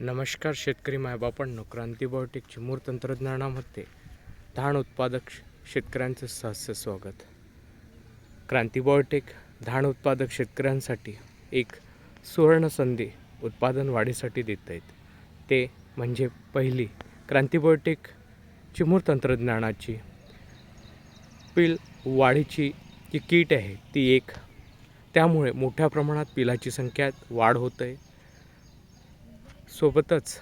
नमस्कार शेतकरी मायबापांनो क्रांतीबायोटेक चिमूर तंत्रज्ञानामध्ये धान उत्पादक श- शेतकऱ्यांचं सहस्य स्वागत. क्रांतीबायोटेक धान उत्पादक शेतकऱ्यांसाठी एक सुवर्णसंधी उत्पादन वाढीसाठी देत आहेत. ते म्हणजे पहिली क्रांतीबायोटेक चिमूर तंत्रज्ञानाची पील वाढीची जी कीट आहे ती एक. त्यामुळे मोठ्या प्रमाणात पिलाची संख्यात वाढ होत आहे. सोबतच.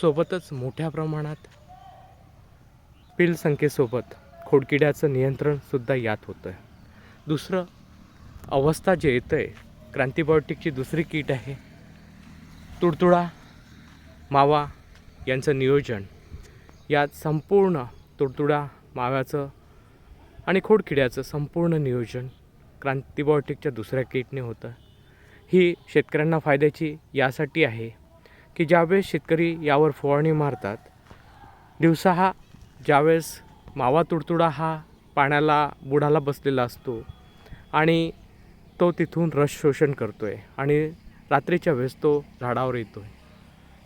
सोबतच मोठ्या प्रमाणात पिलसंख्येसोबत खोडकिड्याचं नियंत्रणसुद्धा यात होतं आहे दुसरं अवस्था जे येतं आहे क्रांतीबायोटिकची दुसरी कीट आहे. तुडतुडा मावा यांचं नियोजन. यात संपूर्ण तुडतुडा माव्याचं आणि खोडकिड्याचं संपूर्ण नियोजन क्रांतीबायोटिकच्या दुसऱ्या किटने होतं. ही शेतकऱ्यांना फायद्याची यासाठी आहे की ज्यावेळेस शेतकरी यावर फवारणी मारतात दिवसा हा ज्यावेळेस मावा तुडतुडा हा पाण्याला बुडाला बसलेला असतो आणि तो तिथून रस शोषण करतो आहे आणि रात्रीच्या वेळेस तो झाडावर येतो आहे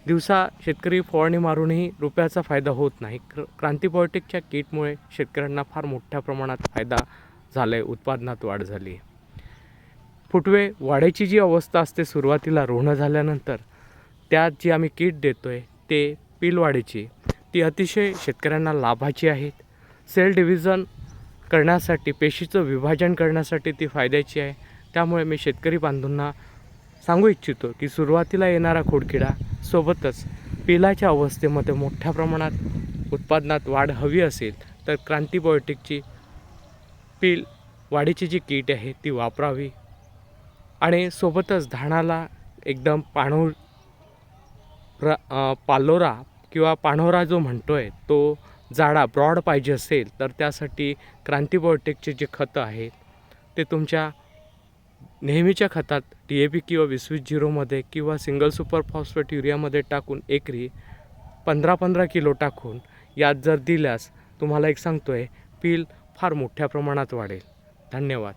दिवसा शेतकरी फवारणी मारूनही रुपयाचा फायदा होत नाही. क्र क्रांतीबायोटिकच्या किटमुळे शेतकऱ्यांना फार मोठ्या प्रमाणात फायदा झालं आहे उत्पादनात वाढ झाली. फुटवे वाढीची जी अवस्था असते सुरुवातीला ऋण झाल्यानंतर त्यात जी आम्ही किट देतो आहे ते पील ती अतिशय शेतकऱ्यांना लाभाची आहेत सेल डिव्हिजन करण्यासाठी पेशीचं विभाजन करण्यासाठी ती फायद्याची आहे. त्यामुळे मी शेतकरी बांधूंना सांगू इच्छितो की सुरुवातीला येणारा खोडकिडा सोबतच पिलाच्या अवस्थेमध्ये मोठ्या प्रमाणात उत्पादनात वाढ हवी असेल तर क्रांतीबायोटिकची पील वाढीची जी कीट आहे ती वापरावी. आणि सोबतच धानाला एकदम पाणू र पालोरा किंवा पाणोरा जो म्हणतो आहे तो जाडा ब्रॉड पाहिजे असेल तर त्यासाठी क्रांतीबायोटेकचे जे खतं आहेत ते तुमच्या नेहमीच्या खतात डी ए पी किंवा वीस वीस झिरोमध्ये किंवा सिंगल सुपर फॉस्फेट युरियामध्ये टाकून एकरी पंधरा पंधरा किलो टाकून यात जर दिल्यास तुम्हाला एक सांगतो आहे पील फार मोठ्या प्रमाणात वाढेल. धन्यवाद.